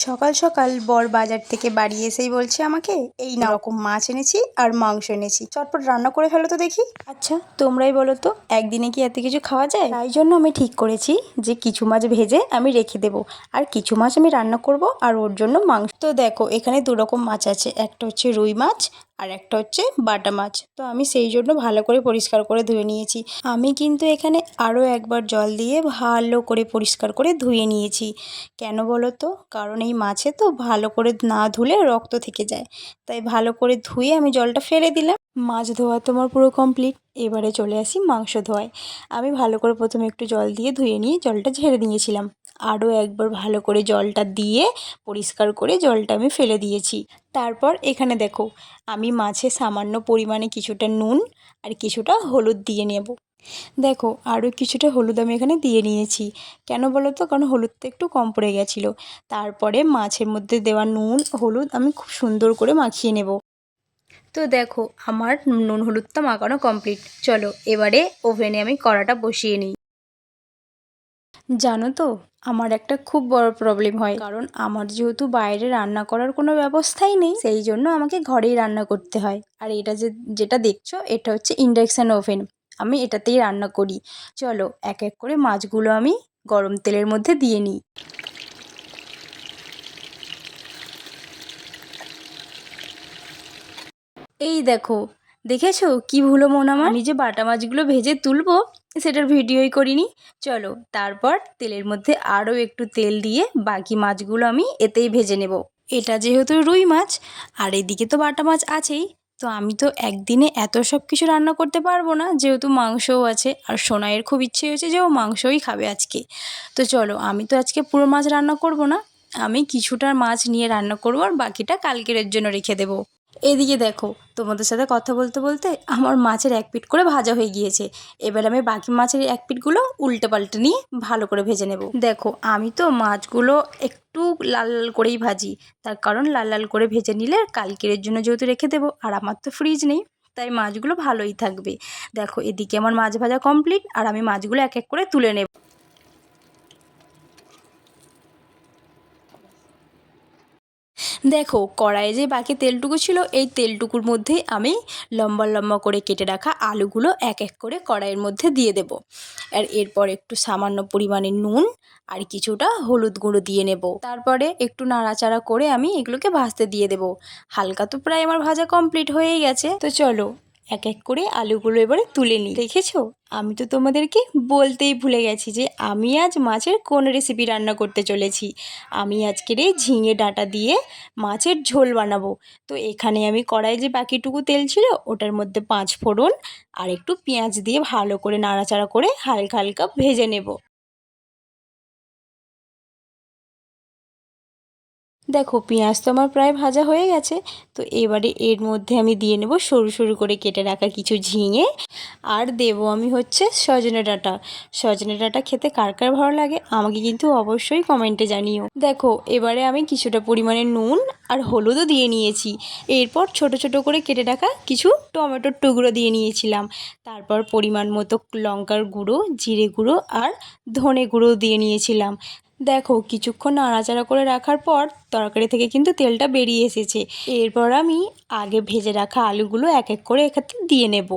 সকাল সকাল বর বাজার থেকে বাড়ি এসেই বলছে আমাকে এই না রকম মাছ এনেছি আর মাংস এনেছি। চটপট রান্না করে ফেলো তো দেখি। আচ্ছা তোমরাই বলো তো একদিনে কি এত কিছু খাওয়া যায়? তাই জন্য আমি ঠিক করেছি যে কিছু মাছ ভেজে আমি রেখে দেব আর কিছু মাছ আমি রান্না করব আর ওর জন্য মাংস। তো দেখো এখানে দু রকম মাছ আছে একটা হচ্ছে রুই মাছ আর একটা হচ্ছে বাটা মাছ। তো আমি সেই জন্য ভালো করে পরিষ্কার করে ধুয়ে নিয়েছি। আমি কিন্তু এখানে আরও একবার জল দিয়ে ভালো করে পরিষ্কার করে ধুয়ে নিয়েছি। কেন বলো তো? কারণ এই মাছে তো ভালো করে না ধুলে রক্ত থেকে যায়। তাই ভালো করে ধুয়ে আমি জলটা ফেলে দিলাম। মাছ ধোয়া তোমার পুরো কমপ্লিট এবারে চলে আসি মাংস ধোয়ায়। আমি ভালো করে প্রথমে একটু জল দিয়ে ধুয়ে নিয়ে জলটা ঝেড়ে দিয়েছিলাম আরও একবার ভালো করে জলটা দিয়ে পরিষ্কার করে জলটা আমি ফেলে দিয়েছি। তারপর এখানে দেখো, আমি মাছে সামান্য পরিমাণে কিছুটা নুন আর কিছুটা হলুদ দিয়ে নেব। দেখো আরও কিছুটা হলুদ আমি এখানে দিয়ে নিয়েছি। কেন বলো তো কারণ হলুদটা একটু কম পড়ে গেছিল। তারপরে মাছের মধ্যে দেওয়া নুন, হলুদ আমি খুব সুন্দর করে মাখিয়ে নেব। তো দেখো, আমার নুন হলুদটা মাখানো কমপ্লিট। চলো, এবারে ওভেনে আমি কড়াটা বসিয়ে নিই। জানো তো, আমার একটা খুব বড় প্রবলেম হয়। কারণ আমার যেহেতু বাইরে রান্না করার কোনো ব্যবস্থাই নেই, সেই জন্য আমাকে ঘরেই রান্না করতে হয়। আর এটা যে, যেটা দেখছ, এটা হচ্ছে ইন্ডাকশান ওভেন আমি এটাতেই রান্না করি। চলো এক এক করে মাছগুলো আমি গরম তেলের মধ্যে দিয়ে নিই। এই দেখো, দেখেছ কি ভুলো মন আমার? আমি যে বাটা মাছগুলো ভেজে তুলবো সেটার ভিডিওই করিনি। চলো, তারপর তেলের মধ্যে আরও একটু তেল দিয়ে বাকি মাছগুলো আমি এতেই ভেজে নেব। এটা যেহেতু রুই মাছ, আর এদিকে তো বাটা মাছ আছেই, তো আমি তো একদিনে এত সব কিছু রান্না করতে পারব না, যেহেতু মাংসও আছে, আর সোনাইয়ের খুব ইচ্ছে হয়েছে যে ও মাংসই খাবে আজকে। তো চলো, আমি তো আজকে পুরো মাছ রান্না করব না, আমি কিছুটা মাছ নিয়ে রান্না করব, আর বাকিটা কালকের জন্য রেখে দেবো। এদিকে দেখো, তোমাদের সাথে কথা বলতে বলতে আমার মাছের এক পিট করে ভাজা হয়ে গিয়েছে। এবার আমি বাকি মাছের এক পিটগুলো উল্টে পাল্টে নিয়ে ভালো করে ভেজে নেব। দেখো, আমি তো মাছগুলো একটু লাল লাল করেই ভাজি। তার কারণ লাল লাল করে ভেজে নিলে কালকের জন্য যেহেতু রেখে দেবো, আর আমার তো ফ্রিজ নেই, তাই মাছগুলো ভালোই থাকবে। দেখো, এদিকে আমার মাছ ভাজা কমপ্লিট আর আমি মাছগুলো এক এক করে তুলে নেব। দেখো, কড়াইয়ে যে বাকি তেলটুকু ছিল, এই তেলটুকুর মধ্যে আমি লম্বা লম্বা করে কেটে রাখা আলুগুলো এক এক করে কড়াইয়ের মধ্যে দিয়ে দেব। আর এরপর একটু সামান্য পরিমাণে নুন আর কিছুটা হলুদ গুঁড়ো দিয়ে নেব। তারপরে একটু নাড়াচাড়া করে আমি এগুলোকে ভাজতে দিয়ে দেব। হালকা তো প্রায় আমার ভাজা কমপ্লিট হয়েই গেছে। তো চলো এক এক করে আলুগুলো এবারে তুলে নিই। দেখেছ? আমি তো তোমাদেরকে বলতেই ভুলে গেছি যে আমি আজ মাছের কোন রেসিপি রান্না করতে চলেছি। আমি আজকের এই ঝিঙে ডাঁটা দিয়ে মাছের ঝোল বানাবো। তো এখানে আমি কড়াই যে বাকিটুকু তেল ছিল ওটার মধ্যে পাঁচ ফোড়ন আর একটু পেঁয়াজ দিয়ে ভালো করে নাড়াচাড়া করে হালকা হালকা ভেজে নেব। দেখো, পেঁয়াজ তো আমার প্রায় ভাজা হয়ে গেছে। তো এবারে এর মধ্যে আমি দিয়ে নেব সরু সরু করে কেটে রাখা কিছু ঝিঙে। আর দেবো আমি হচ্ছে সজনে ডাঁটা। সজনে ডাঁটা খেতে কার কার ভালো লাগে আমাকে কিন্তু অবশ্যই কমেন্টে জানিও। দেখো, এবারে আমি কিছুটা পরিমাণে নুন আর হলুদও দিয়ে নিয়েছি। এরপর ছোট ছোট করে কেটে রাখা কিছু টমেটোর টুকরো দিয়ে নিয়েছিলাম। তারপর পরিমাণ মতো লঙ্কার গুঁড়ো, জিরে গুঁড়ো আর ধনে গুঁড়ো দিয়ে নিয়েছিলাম। দেখো, কিছুক্ষণ নাড়াচাড়া করে রাখার পর তরকারি থেকে কিন্তু তেলটা বেরিয়ে এসেছে। এরপর আমি আগে ভেজে রাখা আলুগুলো এক এক করে এখানে দিয়ে নেব।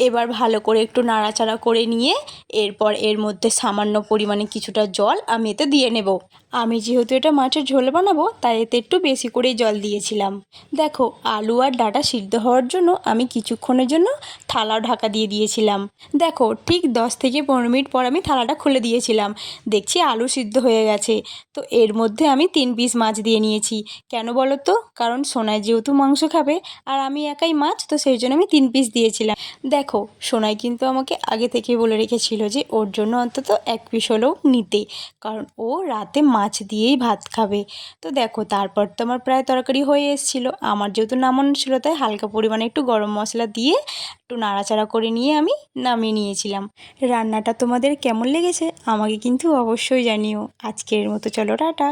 এবার ভালো করে একটু নাড়াচাড়া করে নিয়ে এরপর এর মধ্যে সামান্য পরিমাণে কিছুটা জল আমি এতে দিয়ে নেব। আমি যেহেতু এটা মাছের ঝোল বানাবো, তাই এতে একটু বেশি করেই জল দিয়েছিলাম। দেখো, আলু আর ডাটা সিদ্ধ হওয়ার জন্য আমি কিছুক্ষণের জন্য থালাও ঢাকা দিয়ে দিয়েছিলাম। দেখো, ঠিক দশ থেকে পনেরো মিনিট পর আমি থালাটা খুলে দিয়েছিলাম। দেখছি আলু সিদ্ধ হয়ে গেছে। তো এর মধ্যে আমি তিন পিস মাছ দিয়ে নিয়েছি। কেন বলো তো? কারণ সোনায় যেহেতু মাংস খাবে, আর আমি একাই মাছ, তো সেই জন্য আমি তিন পিস দিয়েছিলাম। দেখো, সোনাই কিন্তু আমাকে আগে থেকে বলে রেখেছিল যে ওর জন্য অন্তত এক পিস হলেও নিতে, কারণ ও রাতে মাছ দিয়েই ভাত খাবে। তো দেখো, তারপর তো আমার প্রায় তরকারি হয়ে এসেছিল। আমার যেহেতু নামানো ছিল, তাই হালকা পরিমাণে একটু গরম মশলা দিয়ে একটু নাড়াচাড়া করে নিয়ে আমি নামিয়ে নিয়েছিলাম। রান্নাটা তোমাদের কেমন লেগেছে, আমাকে কিন্তু অবশ্যই জানিও। আজকের মতো চলো, টাটা।